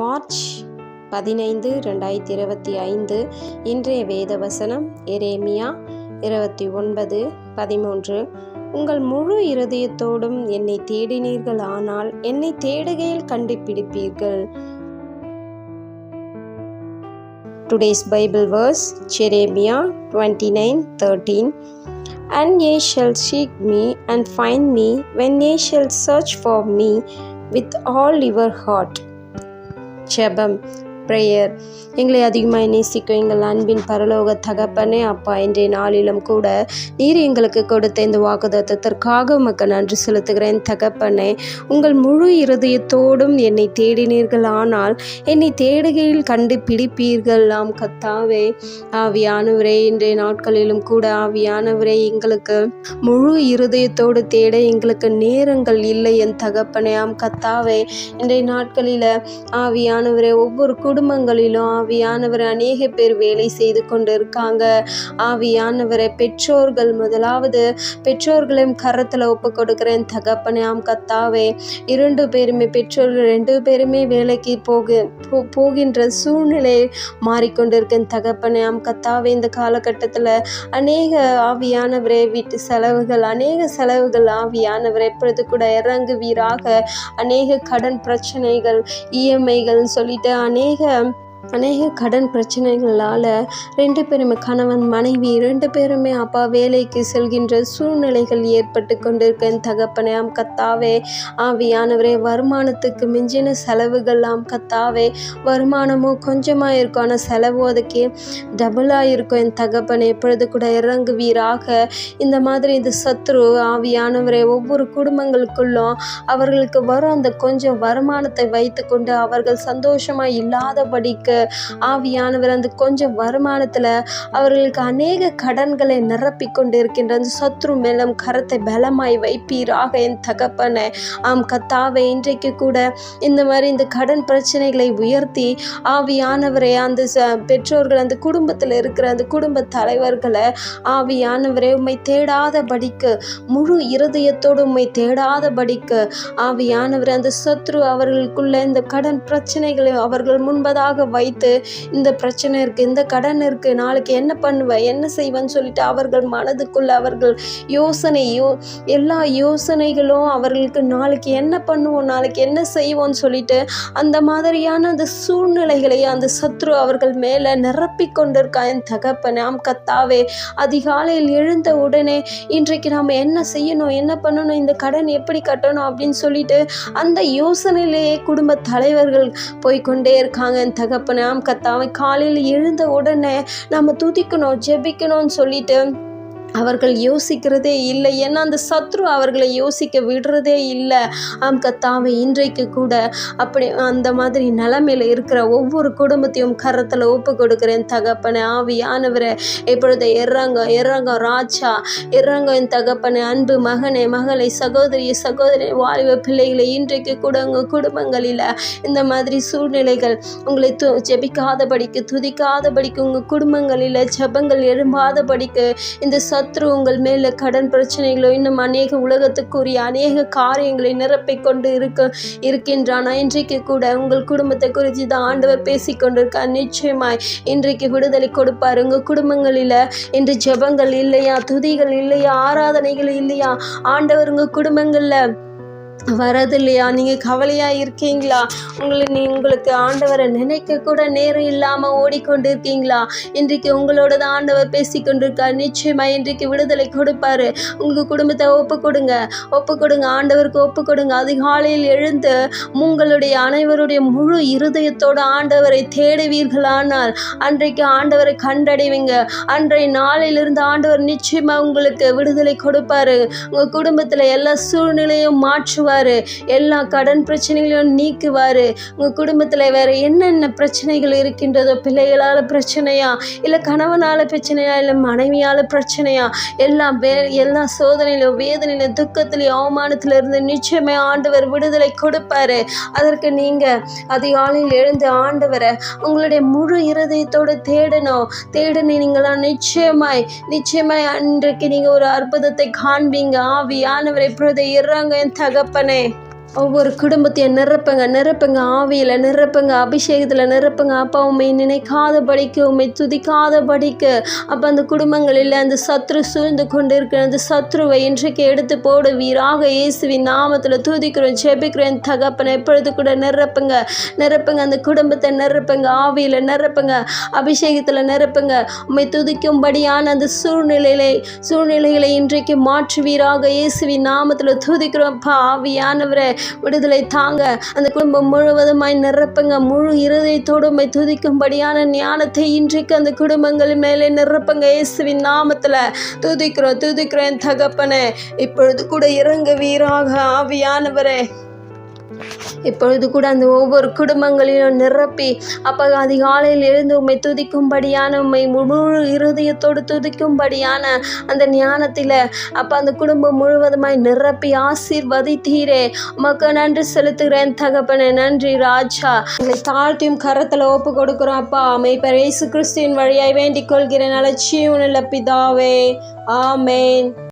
March பதினைந்து ரெண்டாயிரத்தி இருபத்தி ஐந்து. இன்றைய வேத வசனம் எரேமியா இருபத்தி ஒன்பது பதிமூன்று. உங்கள் முழு இருதயத்தோடும் என்னை தேடினீர்கள் ஆனால் என்னை தேடுகையில் கண்டுபிடிப்பீர்கள். Today's Bible verse Jeremiah twenty nine thirteen and ye shall seek me and find me when ye shall search for me with all your heart ஜெபம் ப்ரேயர் எங்களை அதிகமாக நேசிக்கும் எங்கள் அன்பின் பரலோக தகப்பனே அப்பா இன்றைய நாளிலும் கூட நீர் எங்களுக்கு கொடுத்த இந்த வாக்குதத்தத்திற்காக உமக்கு நன்றி செலுத்துகிறேன். தகப்பனே உங்கள் முழு இருதயத்தோடும் என்னை தேடினீர்கள். ஆனால் என்னை தேடுகையில் கண்டுபிடிப்பீர்கள். ஆம் கத்தாவே ஆவியானவரே இன்றைய நாட்களிலும் கூட ஆவியானவரே எங்களுக்கு முழு இருதயத்தோடு தேட எங்களுக்கு நேரங்கள் இல்லை என் தகப்பனே. ஆம் கத்தாவே இன்றைய நாட்களில் ஆவியானவரே ஒவ்வொரு குடும்பங்களிலும் ஆவியானவர் அநேக பேர் வேலை செய்து கொண்டு இருக்காங்க ஆவியானவரை பெற்றோர்கள் முதலாவது பெற்றோர்களையும் கரத்தில் ஒப்பு கொடுக்குறேன் தகப்பனே ஆம் கத்தாவே இரண்டு பேருமே பெற்றோர்கள் ரெண்டு பேருமே வேலைக்கு போக போ- போகின்ற சூழ்நிலை மாறிக்கொண்டிருக்கேன். தகப்பனே ஆம் கத்தாவே இந்த காலகட்டத்தில் அநேக ஆவியானவரே வீட்டு செலவுகள் அநேக செலவுகள் ஆவியானவர் எப்பொழுது கூட இறங்குவீராக. அநேக கடன் பிரச்சனைகள் இஎம்ஐகள்னு சொல்லிட்டு அநேக him அநேக கடன் பிரச்சனைகளால் ரெண்டு பேருமே கணவன் மனைவி ரெண்டு பேருமே அப்பா வேலைக்கு செல்கின்ற சூழ்நிலைகள் ஏற்பட்டு கொண்டிருக்கேன். தகப்பனே ஆம் கத்தாவே ஆவியானவரே வருமானத்துக்கு மிஞ்சின செலவுகள் ஆம் கத்தாவே வருமானமும் கொஞ்சமாக இருக்கும் ஆனால் செலவு அதுக்கு டபுளாக இருக்கும் என் தகப்பனே எப்பொழுது கூட இறங்குவீராக. இந்த மாதிரி இந்த சத்ரு ஆவியானவரே ஒவ்வொரு குடும்பங்களுக்குள்ளும் அவர்களுக்கு வரும் அந்த கொஞ்சம் வருமானத்தை வைத்துக்கொண்டு அவர்கள் சந்தோஷமாக இல்லாதபடிக்கு ஆவியானவர் அந்த கொஞ்சம் வருமானத்தில் அவர்களுக்கு அநேக கடன்களை நிரப்பி கொண்டிருக்கின்ற அந்த சத்ரு மேலும் கரத்தை பலமாய் வைப்பீராக என் தகப்பனை. ஆம் கத்தாவை இன்றைக்கு கூட இந்த மாதிரி இந்த கடன் பிரச்சனைகளை உயர்த்தி ஆவியானவரை அந்த ச- பெற்றோர்கள் அந்த குடும்பத்தில் இருக்கிற அந்த குடும்ப தலைவர்களை ஆவியானவரை உண்மை தேடாதபடிக்கு முழு இருதயத்தோடு உண்மை தேடாதபடிக்கு ஆவியானவர் அந்த சத்ரு அவர்களுக்குள்ள இந்த கடன் பிரச்சனைகளை அவர்கள் முன்பதாக வைத்து இந்த பிரச்சனை இருக்குது இந்த கடன் இருக்குது நாளைக்கு என்ன பண்ணுவேன் என்ன செய்வேன்னு சொல்லிட்டு அவர்கள் மனதுக்குள்ள அவர்கள் யோசனையோ எல்லா யோசனைகளும் அவர்களுக்கு நாளைக்கு என்ன பண்ணுவோம் நாளைக்கு என்ன செய்வோம்னு சொல்லிட்டு அந்த மாதிரியான அந்த சூழ்நிலைகளை அந்த சத்ரு அவர்கள் மேலே நிரப்பி கொண்டிருக்கா என் தகப்பன் ஆம் கத்தாவே அதிகாலையில் எழுந்த உடனே இன்றைக்கு நாம் என்ன செய்யணும் என்ன பண்ணணும் இந்த கடன் எப்படி கட்டணும் அப்படின்னு சொல்லிட்டு அந்த யோசனையிலேயே குடும்ப தலைவர்கள் போய்க்கொண்டே இருக்காங்க என் தகப்பன். ஆம் கத்தாவை காலையில் எழுந்த உடனே நம்ம துதிக்கணும் ஜெபிக்கணும்னு சொல்லிட்டு அவர்கள் யோசிக்கிறதே இல்லை ஏன்னா அந்த சத்ரு அவர்களை யோசிக்க விடுறதே இல்லை. ஆம் கத்தாவை இன்றைக்கு கூட அப்படி அந்த மாதிரி நிலைமையில் இருக்கிற ஒவ்வொரு குடும்பத்தையும் கரத்தில் ஒப்பு கொடுக்குறேன் தகப்பனே ஆவியானவரை. இப்பொழுது இறங்க இறங்க ராஜா இறங்க என் தகப்பனே அன்பு மகனே மகளை சகோதரி சகோதரி வாலிப பிள்ளைகளை இன்றைக்கு கூட உங்கள் குடும்பங்களில் இந்த மாதிரி சூழ்நிலைகள் உங்களை து ஜெபிக்காதபடிக்கு துதிக்காதபடிக்கு உங்கள் குடும்பங்களில் ஜெபங்கள் எழும்பாதபடிக்கு இந்த சத்ரு உங்கள் மேலே கடன் பிரச்சனைகளோ இன்னும் அநேக உலகத்துக்குரிய அநேக காரியங்களை நிரப்பிக் கொண்டு இருக்க இருக்கின்றானா? இன்றைக்கு கூட உங்கள் குடும்பத்தை குறித்து தான் ஆண்டவர் பேசிக்கொண்டிருக்கார் நிச்சயமாய் இன்றைக்கு விடுதலை கொடுப்பார். உங்கள் குடும்பங்களில் இன்று ஜெபங்கள் இல்லையா? துதிகள் இல்லையா? ஆராதனைகள் இல்லையா? ஆண்டவர் உங்கள் குடும்பங்களில் வரது இல்லையா? நீங்கள் கவலையாக இருக்கீங்களா? உங்களை நீ உங்களுக்கு ஆண்டவரை நினைக்க கூட நேரம் இல்லாமல் ஓடிக்கொண்டு இருக்கீங்களா இன்றைக்கு உங்களோட தான் ஆண்டவர் பேசி கொண்டிருக்கார். நிச்சயமாக இன்றைக்கு விடுதலை கொடுப்பாரு. உங்கள் குடும்பத்தை ஒப்பு கொடுங்க. ஒப்பு கொடுங்க. ஆண்டவருக்கு ஒப்பு கொடுங்க. அதிகாலையில் எழுந்து உங்களுடைய அனைவருடைய முழு இருதயத்தோடு ஆண்டவரை தேடுவீர்களானால் அன்றைக்கு ஆண்டவரை கண்டடைவீங்க. அன்றைய நாளிலிருந்து ஆண்டவர் நிச்சயமாக உங்களுக்கு விடுதலை கொடுப்பாரு. உங்கள் குடும்பத்தில் எல்லா சூழ்நிலையும் மாற்றுவார். எல்லா கடன் பிரச்சனைகளையும் நீக்குவார். உங்கள் குடும்பத்தில் வேறு என்னென்ன பிரச்சனைகள் இருக்கின்றதோ பிள்ளைகளால் பிரச்சனையா இல்லை கணவனால் பிரச்சனையா இல்லை மனைவியால் பிரச்சனையா எல்லாம் வே எல்லா சோதனையிலும் வேதனையிலும் துக்கத்திலையும் அவமானத்தில் இருந்து நிச்சயமே ஆண்டவர் விடுதலை கொடுப்பாரு. அதற்கு நீங்கள் அதிகாலையில் எழுந்து ஆண்டவரை உங்களுடைய முழு இருதயத்தோடு தேடணும். தேடினீங்களா நிச்சயமாய் நிச்சயமாய் அன்றைக்கு நீங்கள் ஒரு அற்புதத்தை காண்பீங்க. ஆவியானவரை இப்பொழுது இறங்க என் தகப்பனே ஒவ்வொரு குடும்பத்தையும் நிரப்புங்க நிரப்புங்க ஆவியில் நிரப்புங்க அபிஷேகத்தில் நிரப்புங்க அப்பா உண்மை நினைக்காதபடிக்கு உண்மை துதிக்காதபடிக்கு அப்போ அந்த குடும்பங்களில் அந்த சத்ரு சூழ்ந்து கொண்டு இருக்கிற அந்த சத்ருவை இன்றைக்கு எடுத்து போடு வீராக இயேசுவின் நாமத்தில் துதிக்கிறோம் ஜெபிக்கிறோம் தகப்பனை எப்பொழுது கூட நிரப்புங்க நிரப்புங்க அந்த குடும்பத்தை நிரப்புங்க ஆவியில் நிரப்புங்க அபிஷேகத்தில் நிரப்புங்க. உண்மை துதிக்கும்படியான அந்த சூழ்நிலைகளை சூழ்நிலைகளை இன்றைக்கு மாற்றுவீராக. இயேசுவின் நாமத்தில் துதிக்கிறோம் அப்பா ஆவியானவரை. விடுதலை தாங்க. அந்த குடும்பம் முழுவதுமாய் நிரப்புங்க. முழு இருதயத்தோடு துதிக்கும்படியான ஞானத்தை இன்றைக்கு அந்த குடும்பங்கள் மேலே நிரப்புங்க. இயேசுவின் நாமத்தில் துதிக்கிறோம் துதிக்கிறோம் என் தகப்பனே. இப்பொழுது கூட இறங்க வீராக ஆவியானவரே. இப்பொழுது கூட அந்த ஒவ்வொரு குடும்பங்களிலும் நிரப்பி அப்போ அதிகாலையில் எழுந்து உண்மை துதிக்கும்படியான உண்மை முழு இருதயத்தோடு துதிக்கும்படியான அந்த ஞானத்தில் அப்போ அந்த குடும்பம் முழுவதுமாய் நிரப்பி ஆசீர்வதித்தீரே. உமக்கு நன்றி செலுத்துகிறேன் தகப்பனே நன்றி ராஜா. எங்களை தாழ்த்தியும் கரத்தில் ஒப்பு கொடுக்குறோம் அப்பா. அமைப்பர் இயேசு கிறிஸ்துவின் வழியாய் வேண்டிக் கொள்கிறேன் அலட்சியம் பிதாவே. ஆமேன்.